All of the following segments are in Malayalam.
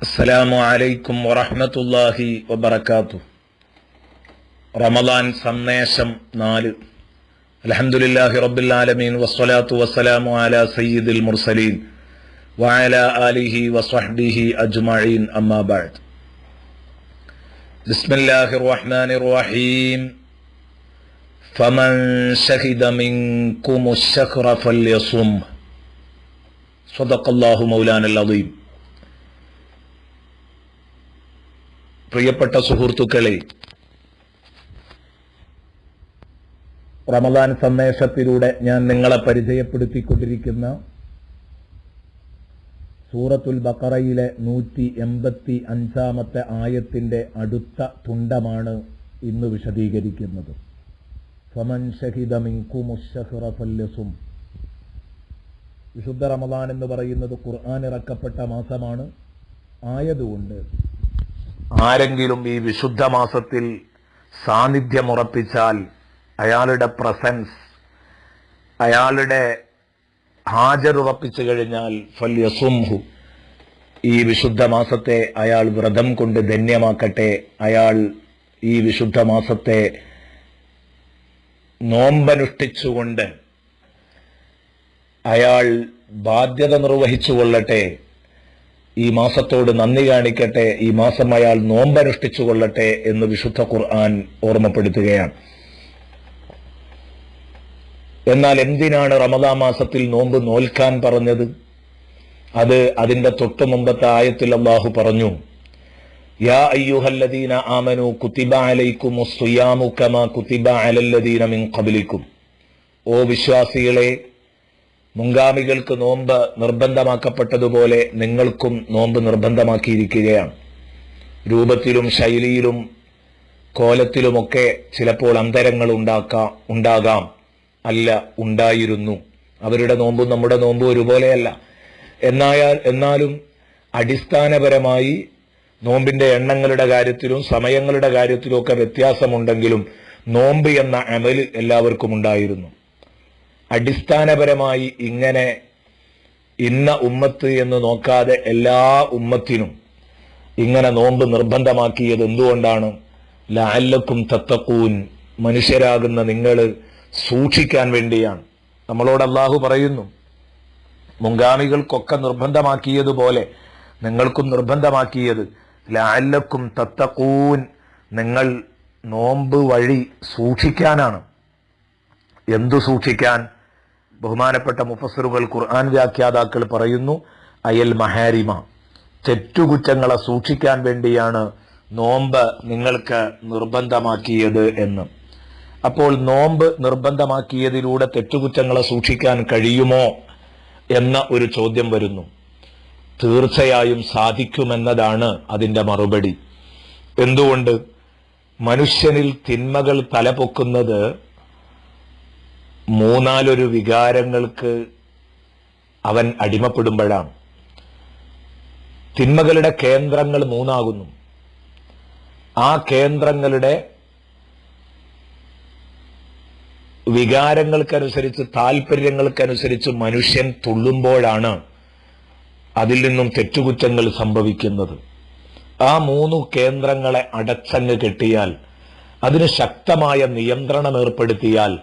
അസ്സലാമു അലൈക്കും വറഹ്മത്തുള്ളാഹി വബർക്കാത്തു റമദാൻ സന്ദേശം നാല് അലഹമുല്ലാഹി റബ്ബിൽ ആലമീൻ വസ്സലാത്തു വസ്സലാമു അല സയ്യിദുൽ മുർസലീൻ വഅല ആലിഹി വസ്വഹ്ബിഹി അജ്മഈൻ അമ്മാ ബഅദ് ബിസ്മില്ലാഹിർ റഹ്മാനിർ റഹീം ഫമൻ ഷഹിദ മിൻകുമുശ് ശഹ്റ ഫൽയസും സ്വദഖല്ലാഹു മൗലാനൽ അദീം പ്രിയപ്പെട്ട സുഹൃത്തുക്കളെ റമദാൻ സന്ദേശത്തിലൂടെ ഞാൻ നിങ്ങളെ പരിചയപ്പെടുത്തിക്കൊണ്ടിരിക്കുന്ന സൂറത്തുൽ ബക്കറയിലെ നൂറ്റി എൺപത്തി അഞ്ചാമത്തെ ആയത്തിന്റെ അടുത്ത തുണ്ടമാണ് ഇന്ന് വിശദീകരിക്കുന്നത്. വിശുദ്ധ റമദാൻ എന്ന് പറയുന്നത് ഖുർആൻ ഇറക്കപ്പെട്ട മാസമാണ്. ആയതുകൊണ്ട് ആരെങ്കിലും ഈ വിശുദ്ധ മാസത്തിൽ സാന്നിധ്യമുറപ്പിച്ചാൽ അയാളുടെ പ്രസൻസ് അയാളുടെ ഹാജർ ഹാജറുറപ്പിച്ചു കഴിഞ്ഞാൽ ഫല്യസുംഹു. ഈ വിശുദ്ധ മാസത്തെ അയാൾ വ്രതം കൊണ്ട് ധന്യമാക്കട്ടെ. അയാൾ ഈ വിശുദ്ധ മാസത്തെ നോമ്പനുഷ്ഠിച്ചുകൊണ്ട് അയാൾ ബാധ്യത നിർവഹിച്ചു കൊള്ളട്ടെ ഈ മാസത്തോട് നന്ദി കാണിക്കട്ടെ ഈ മാസം അയാൾ നോമ്പനുഷ്ഠിച്ചു കൊള്ളട്ടെ എന്ന് വിശുദ്ധ ഖുർആൻ ഓർമ്മപ്പെടുത്തുകയാണ്. എന്നാൽ എന്തിനാണ് റമദാ മാസത്തിൽ നോമ്പ് നോൽക്കാൻ പറഞ്ഞത്? അത് അതിന്റെ തൊട്ടു മുമ്പത്തെ ആയത്തിൽ അള്ളാഹു പറഞ്ഞു യാ അയ്യുഹല്ലദീന ആമനു കുത്തിബ അലൈക്കും കമ കുത്തിബ അലല്ലദീന മിൻ ഖബലിക്കും. ഓ വിശ്വാസികളെ മുൻഗാമികൾക്ക് നോമ്പ് നിർബന്ധമാക്കപ്പെട്ടതുപോലെ നിങ്ങൾക്കും നോമ്പ് നിർബന്ധമാക്കിയിരിക്കുകയാണ്. രൂപത്തിലും ശൈലിയിലും കോലത്തിലുമൊക്കെ ചിലപ്പോൾ അന്തരങ്ങൾ ഉണ്ടാക്കാം ഉണ്ടാകാം. അല്ല ഉണ്ടായിരുന്നു. അവരുടെ നോമ്പും നമ്മുടെ നോമ്പും ഒരുപോലെയല്ല. എന്നായാൽ എന്നാലും അടിസ്ഥാനപരമായി നോമ്പിന്റെ എണ്ണങ്ങളുടെ കാര്യത്തിലും സമയങ്ങളുടെ കാര്യത്തിലും ഒക്കെ വ്യത്യാസമുണ്ടെങ്കിലും നോമ്പ് എന്ന അമൽ എല്ലാവർക്കും ഉണ്ടായിരുന്നു. അടിസ്ഥാനപരമായി ഇങ്ങനെ ഇന്ന ഉമ്മത്ത് എന്ന് നോക്കാതെ എല്ലാ ഉമ്മത്തിനും ഇങ്ങനെ നോമ്പ് നിർബന്ധമാക്കിയത് എന്തുകൊണ്ടാണ്? ലാല്ലക്കും തത്തക്കൂൻ മനുഷ്യരാകുന്ന നിങ്ങൾ സൂക്ഷിക്കാൻ വേണ്ടിയാണ്. നമ്മളോട് അള്ളാഹു പറയുന്നു മുൻഗാമികൾക്കൊക്കെ നിർബന്ധമാക്കിയതുപോലെ നിങ്ങൾക്കും നിർബന്ധമാക്കിയത് ലാല്ലക്കും തത്തക്കൂൻ നിങ്ങൾ നോമ്പ് വഴി സൂക്ഷിക്കാനാണ്. എന്തു സൂക്ഷിക്കാൻ? ബഹുമാനപ്പെട്ട മുഫസറുകൾ ഖുർആൻ വ്യാഖ്യാതാക്കൾ പറയുന്നു അയൽ മഹാരിമ തെറ്റുകുറ്റങ്ങളെ സൂക്ഷിക്കാൻ വേണ്ടിയാണ് നോമ്പ് നിങ്ങൾക്ക് നിർബന്ധമാക്കിയത് എന്ന്. അപ്പോൾ നോമ്പ് നിർബന്ധമാക്കിയതിലൂടെ തെറ്റുകുറ്റങ്ങളെ സൂക്ഷിക്കാൻ കഴിയുമോ എന്ന ഒരു ചോദ്യം വരുന്നു. തീർച്ചയായും സാധിക്കുമെന്നതാണ് അതിന്റെ മറുപടി. എന്തുകൊണ്ട്? മനുഷ്യനിൽ തിന്മകൾ തലപൊക്കുന്നത് മൂന്നാലൊരു വികാരങ്ങൾക്ക് അവൻ അടിമപ്പെടുമ്പോഴാണ്. തിന്മകളുടെ കേന്ദ്രങ്ങൾ മൂന്നാകുന്നു. ആ കേന്ദ്രങ്ങളുടെ വികാരങ്ങൾക്കനുസരിച്ച് താല്പര്യങ്ങൾക്കനുസരിച്ച് മനുഷ്യൻ തുള്ളുമ്പോഴാണ് അതിൽ നിന്നും തെറ്റുകുറ്റങ്ങൾ സംഭവിക്കുന്നത്. ആ മൂന്നു കേന്ദ്രങ്ങളെ അടച്ചങ്ങ് കെട്ടിയാൽ അതിന് ശക്തമായ നിയന്ത്രണം ഏർപ്പെടുത്തിയാൽ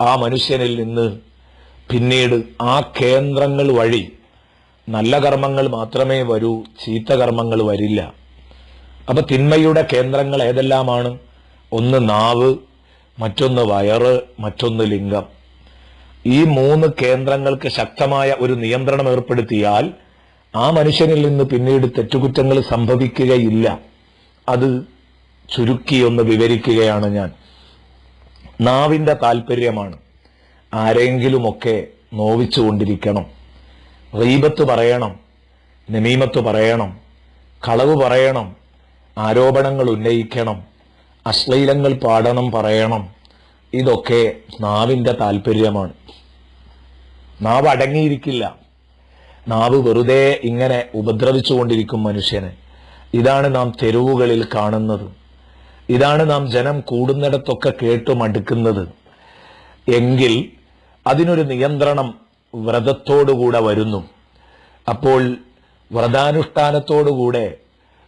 ആ മനുഷ്യനിൽ നിന്ന് പിന്നീട് ആ കേന്ദ്രങ്ങൾ വഴി നല്ല കർമ്മങ്ങൾ മാത്രമേ വരൂ ചീത്ത കർമ്മങ്ങൾ വരില്ല. അപ്പൊ തിന്മയുടെ കേന്ദ്രങ്ങൾ ഏതെല്ലാമാണ്? ഒന്ന് നാവ് മറ്റൊന്ന് വയറ് മറ്റൊന്ന് ലിംഗം. ഈ മൂന്ന് കേന്ദ്രങ്ങൾക്ക് ശക്തമായ ഒരു നിയന്ത്രണം ഏർപ്പെടുത്തിയാൽ ആ മനുഷ്യനിൽ നിന്ന് പിന്നീട് തെറ്റുകുറ്റങ്ങൾ സംഭവിക്കുകയില്ല. അത് ചുരുക്കി ഒന്ന് വിവരിക്കുകയാണ് ഞാൻ. നാവിന്റെ താല്പര്യമാണ് ആരെങ്കിലുമൊക്കെ നോവിച്ചുകൊണ്ടിരിക്കണം റീബത്ത് പറയണം നമീമത്ത് പറയണം കളവ് പറയണം ആരോപണങ്ങൾ ഉന്നയിക്കണം അശ്ലീലങ്ങൾ പാടണം പറയണം. ഇതൊക്കെ നാവിന്റെ താല്പര്യമാണ്. നാവ് അടങ്ങിയിരിക്കില്ല. നാവ് വെറുതെ ഇങ്ങനെ ഉപദ്രവിച്ചുകൊണ്ടിരിക്കും മനുഷ്യനെ. ഇതാണ് നാം തെരുവുകളിൽ കാണുന്നത്. ഇതാണ് നാം ജനം കൂടുന്നിടത്തൊക്കെ കേട്ടു മടുക്കുന്നത്. എങ്കിൽ അതിനൊരു നിയന്ത്രണം വ്രതത്തോടുകൂടെ വരുന്നു. അപ്പോൾ വ്രതാനുഷ്ഠാനത്തോടുകൂടെ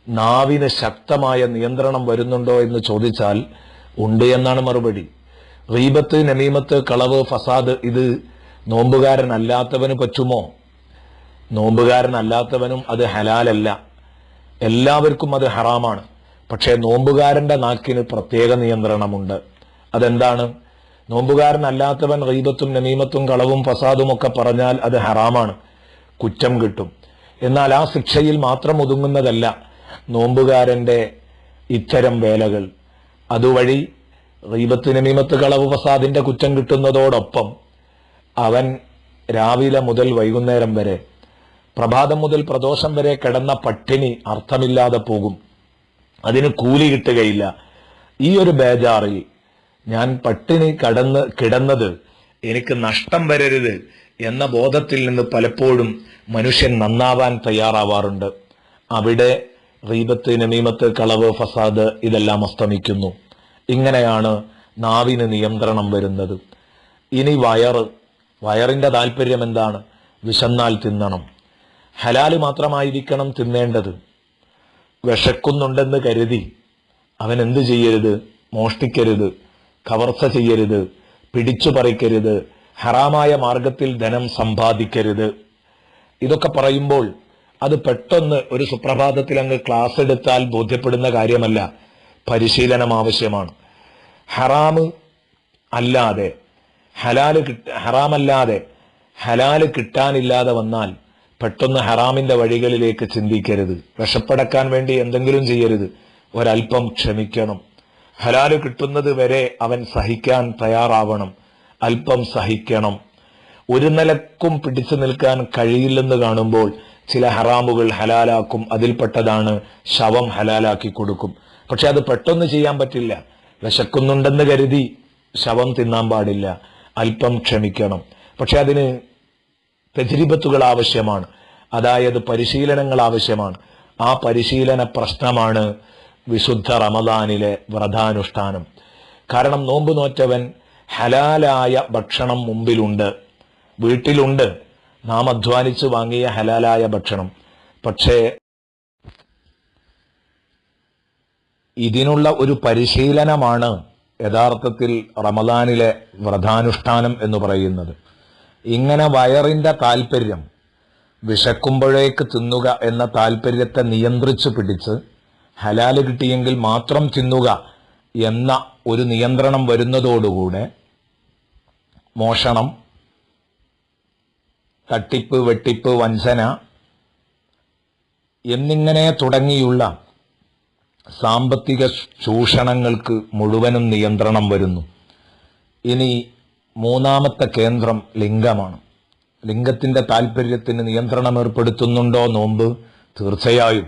നാവിന് ശക്തമായ നിയന്ത്രണം വരുന്നുണ്ടോ എന്ന് ചോദിച്ചാൽ ഉണ്ട് എന്നാണ് മറുപടി. റീബത്ത് നമീമത്ത് കളവ് ഫസാദ് ഇത് നോമ്പുകാരനല്ലാത്തവന് പറ്റുമോ? നോമ്പുകാരനല്ലാത്തവനും അത് ഹലാലല്ല. എല്ലാവർക്കും അത് ഹറാമാണ്. പക്ഷേ നോമ്പുകാരന്റെ നാക്കിന് പ്രത്യേക നിയന്ത്രണമുണ്ട്. അതെന്താണ്? നോമ്പുകാരനല്ലാത്തവൻ റീബത്തും നമീമത്തും കളവും ഫസാദും ഒക്കെ പറഞ്ഞാൽ അത് ഹറാമാണ്. കുറ്റം കിട്ടും. എന്നാൽ ആ ശിക്ഷയിൽ മാത്രം ഒതുങ്ങുന്നതല്ല നോമ്പുകാരന്റെ ഇത്തരം വേലകൾ. അതുവഴി റീബത്ത് നമീമത്ത് കളവ് ഫസാദിന്റെ കുറ്റം കിട്ടുന്നതോടൊപ്പം അവൻ രാവിലെ മുതൽ വൈകുന്നേരം വരെ പ്രഭാതം മുതൽ പ്രദോഷം വരെ കിടന്ന പട്ടിണി അർത്ഥമില്ലാതെ പോകും. അതിന് കൂലി കിട്ടുകയില്ല. ഈ ഒരു ബേജാറിൽ ഞാൻ പട്ടിണി കടന്ന് കിടന്നത് എനിക്ക് നഷ്ടം വരരുത് എന്ന ബോധത്തിൽ നിന്ന് പലപ്പോഴും മനുഷ്യൻ നന്നാവാൻ തയ്യാറാവാറുണ്ട്. അവിടെ റീബത്ത് നമീമത്ത് കളവ് ഫസാദ് ഇതെല്ലാം അസ്തമിക്കുന്നു. ഇങ്ങനെയാണ് നാവിന് നിയന്ത്രണം വരുന്നത്. ഇനി വയറ് വയറിന്റെ താല്പര്യം എന്താണ്? വിശന്നാൽ തിന്നണം. ഹലാൽ മാത്രമായിരിക്കണം തിന്നേണ്ടത്. വിശക്കുന്നുണ്ടെന്ന് കരുതി അവൻ എന്ത് ചെയ്യരുത്? മോഷ്ടിക്കരുത് കവർച്ച ചെയ്യരുത് പിടിച്ചു പറിക്കരുത് ഹറാമായ മാർഗത്തിൽ ധനം സമ്പാദിക്കരുത്. ഇതൊക്കെ പറയുമ്പോൾ അത് പെട്ടെന്ന് ഒരു സുപ്രഭാതത്തിൽ അങ്ങ് ക്ലാസ് എടുത്താൽ ബോധ്യപ്പെടുന്ന കാര്യമല്ല പരിശീലനം ആവശ്യമാണ്. ഹറാമ് അല്ലാതെ ഹലാൽ കിട്ട ഹറാമല്ലാതെ ഹലാൽ കിട്ടാനില്ലാതെ വന്നാൽ പെട്ടെന്ന് ഹറാമിന്റെ വഴികളിലേക്ക് ചിന്തിക്കരുത്. വിഷപ്പടക്കാൻ വേണ്ടി എന്തെങ്കിലും ചെയ്യരുത്. ഒരൽപ്പം ക്ഷമിക്കണം. ഹലാൽ കിട്ടുന്നത് വരെ അവൻ സഹിക്കാൻ തയ്യാറാവണം. അല്പം സഹിക്കണം. ഒരു നിലക്കും പിടിച്ചു നിൽക്കാൻ കഴിയില്ലെന്ന് കാണുമ്പോൾ ചില ഹറാമുകൾ ഹലാലാക്കും. അതിൽപ്പെട്ടതാണ് ശവം ഹലാലാക്കി കൊടുക്കും. പക്ഷെ അത് പെട്ടെന്ന് ചെയ്യാൻ പറ്റില്ല. വിശക്കുന്നുണ്ടെന്ന് കരുതി ശവം തിന്നാൻ പാടില്ല. അല്പം ക്ഷമിക്കണം. പക്ഷെ അതിന് തെജിരിബത്തുകൾ ആവശ്യമാണ്. അതായത് പരിശീലനങ്ങൾ ആവശ്യമാണ്. ആ പരിശീലന പ്രശ്നമാണ് വിശുദ്ധ റമദാനിലെ വ്രതാനുഷ്ഠാനം. കാരണം നോമ്പ് നോറ്റവൻ ഹലാലായ ഭക്ഷണം മുമ്പിലുണ്ട്. വീട്ടിലുണ്ട്. നാം അധ്വാനിച്ച് വാങ്ങിയ ഹലാലായ ഭക്ഷണം. പക്ഷേ ഇതിനുള്ള ഒരു പരിശീലനമാണ് യഥാർത്ഥത്തിൽ റമദാനിലെ വ്രതാനുഷ്ഠാനം എന്ന് പറയുന്നത്. ഇങ്ങനെ വയറിന്റെ താല്പര്യം വിശക്കുമ്പോഴേക്ക് തിന്നുക എന്ന താല്പര്യത്തെ നിയന്ത്രിച്ച് പിടിച്ച് ഹലാൽ കിട്ടിയെങ്കിൽ മാത്രം തിന്നുക എന്ന ഒരു നിയന്ത്രണം വരുന്നതോടുകൂടെ മോഷണം തട്ടിപ്പ് വെട്ടിപ്പ് വഞ്ചന എന്നിങ്ങനെ തുടങ്ങിയുള്ള സാമ്പത്തിക ചൂഷണങ്ങൾക്ക് മുഴുവനും നിയന്ത്രണം വരുന്നു. ഇനി മൂന്നാമത്തെ കേന്ദ്രം ലിംഗമാണ്. ലിംഗത്തിന്റെ താല്പര്യത്തിന് നിയന്ത്രണം ഏർപ്പെടുത്തുന്നുണ്ടോ നോമ്പ്? തീർച്ചയായും.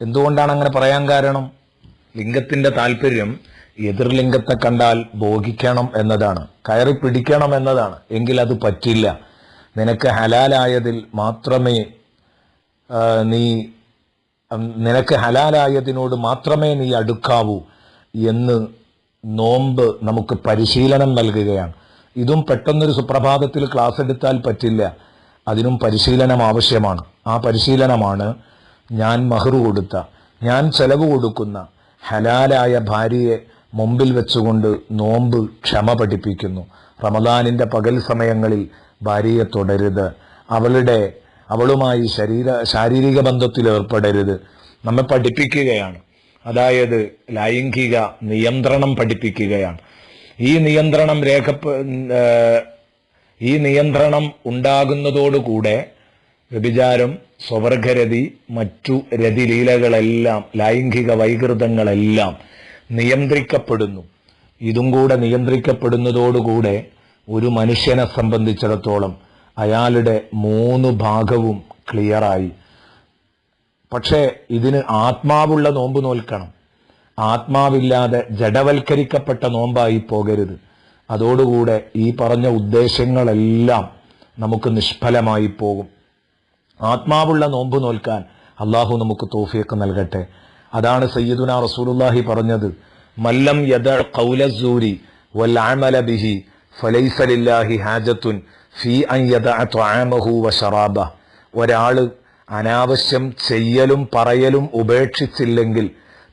എന്തുകൊണ്ടാണ് അങ്ങനെ പറയാൻ കാരണം? ലിംഗത്തിന്റെ താല്പര്യം എതിർലിംഗത്തെ കണ്ടാൽ ഭോഗിക്കണം എന്നതാണ്. കയറി പിടിക്കണം എന്നതാണ്. എങ്കിൽ അത് പറ്റില്ല. നിനക്ക് ഹലാലായതിൽ മാത്രമേ നീ നിനക്ക് ഹലാലായതിനോട് മാത്രമേ നീ അടുക്കാവൂ എന്ന് നോമ്പ് നമുക്ക് പരിശീലനം നൽകുകയാണ്. ഇതും പെട്ടെന്നൊരു സുപ്രഭാതത്തിൽ ക്ലാസ് എടുത്താൽ പറ്റില്ല. അതിനും പരിശീലനം ആവശ്യമാണ്. ആ പരിശീലനമാണ് ഞാൻ മഹറു കൊടുത്ത. ഞാൻ ചെലവ് കൊടുക്കുന്ന ഹലാലായ ഭാര്യയെ മുമ്പിൽ വെച്ചുകൊണ്ട് നോമ്പ് ക്ഷമ പഠിപ്പിക്കുന്നു. റമദാനിന്റെ പകൽ സമയങ്ങളിൽ ഭാര്യയെ തുടരുത്. അവളുടെ അവളുമായി ശരീര ശാരീരിക ബന്ധത്തിൽ ഏർപ്പെടരുത്. നമ്മെ പഠിപ്പിക്കുകയാണ്. അതായത് ലൈംഗിക നിയന്ത്രണം പഠിപ്പിക്കുകയാണ്. ഈ നിയന്ത്രണം രേഖ ഈ നിയന്ത്രണം ഉണ്ടാകുന്നതോടുകൂടെ വ്യഭിചാരം സ്വവർഗരതി മറ്റു രതിലീലകളെല്ലാം ലൈംഗിക വൈകൃതങ്ങളെല്ലാം നിയന്ത്രിക്കപ്പെടുന്നു. ഇതും കൂടെ നിയന്ത്രിക്കപ്പെടുന്നതോടുകൂടെ ഒരു മനുഷ്യനെ സംബന്ധിച്ചിടത്തോളം അയാളുടെ മൂന്ന് ഭാഗവും ക്ലിയറായി. പക്ഷേ ഇതിന് ആത്മാവുള്ള നോമ്പ് നോൽക്കണം. ആത്മാവില്ലാതെ ജഡവൽക്കരിക്കപ്പെട്ട നോമ്പായി പോകരുത്. അതോടുകൂടെ ഈ പറഞ്ഞ ഉദ്ദേശങ്ങളെല്ലാം നമുക്ക് നിഷ്ഫലമായി പോകും. ആത്മാവുള്ള നോമ്പ് നോൽക്കാൻ അള്ളാഹു നമുക്ക് തോഫിയൊക്കെ നൽകട്ടെ. അതാണ് സയ്യിദുന റസൂലുല്ലാഹി പറഞ്ഞത്. മല്ലം യദ കൗലസൂരി വൽ ബിഹി ഫലൈസ ലില്ലാഹി ഹാജത്തുൻ ഫി അൻ യദ ത്വആമഹു വ ശറാബ ഒരാൾ അനാവശ്യം ചെയ്യലും പറയലും ഉപേക്ഷിച്ചില്ലെങ്കിൽ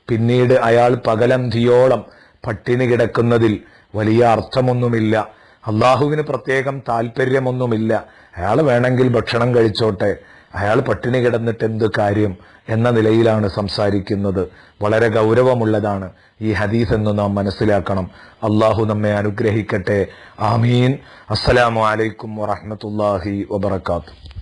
പിന്നീട് അയാൾ പകലന്തിയോളം പട്ടിണി കിടക്കുന്നതിൽ വലിയ അർത്ഥമൊന്നുമില്ല. അള്ളാഹുവിന് പ്രത്യേകം താല്പര്യമൊന്നുമില്ല അയാൾ വേണമെങ്കിൽ ഭക്ഷണം കഴിച്ചോട്ടെ. അയാൾ പട്ടിണി കിടന്നിട്ട് എന്ത് കാര്യം എന്ന നിലയിലാണ് സംസാരിക്കുന്നത്. വളരെ ഗൗരവമുള്ളതാണ് ഈ ഹദീസ് എന്ന് നാം മനസ്സിലാക്കണം. അള്ളാഹു നമ്മെ അനുഗ്രഹിക്കട്ടെ. ആമീൻ. അസ്സലാമു അലൈക്കും വറഹ്മത്തുള്ളാഹി വബറകാതുഹു.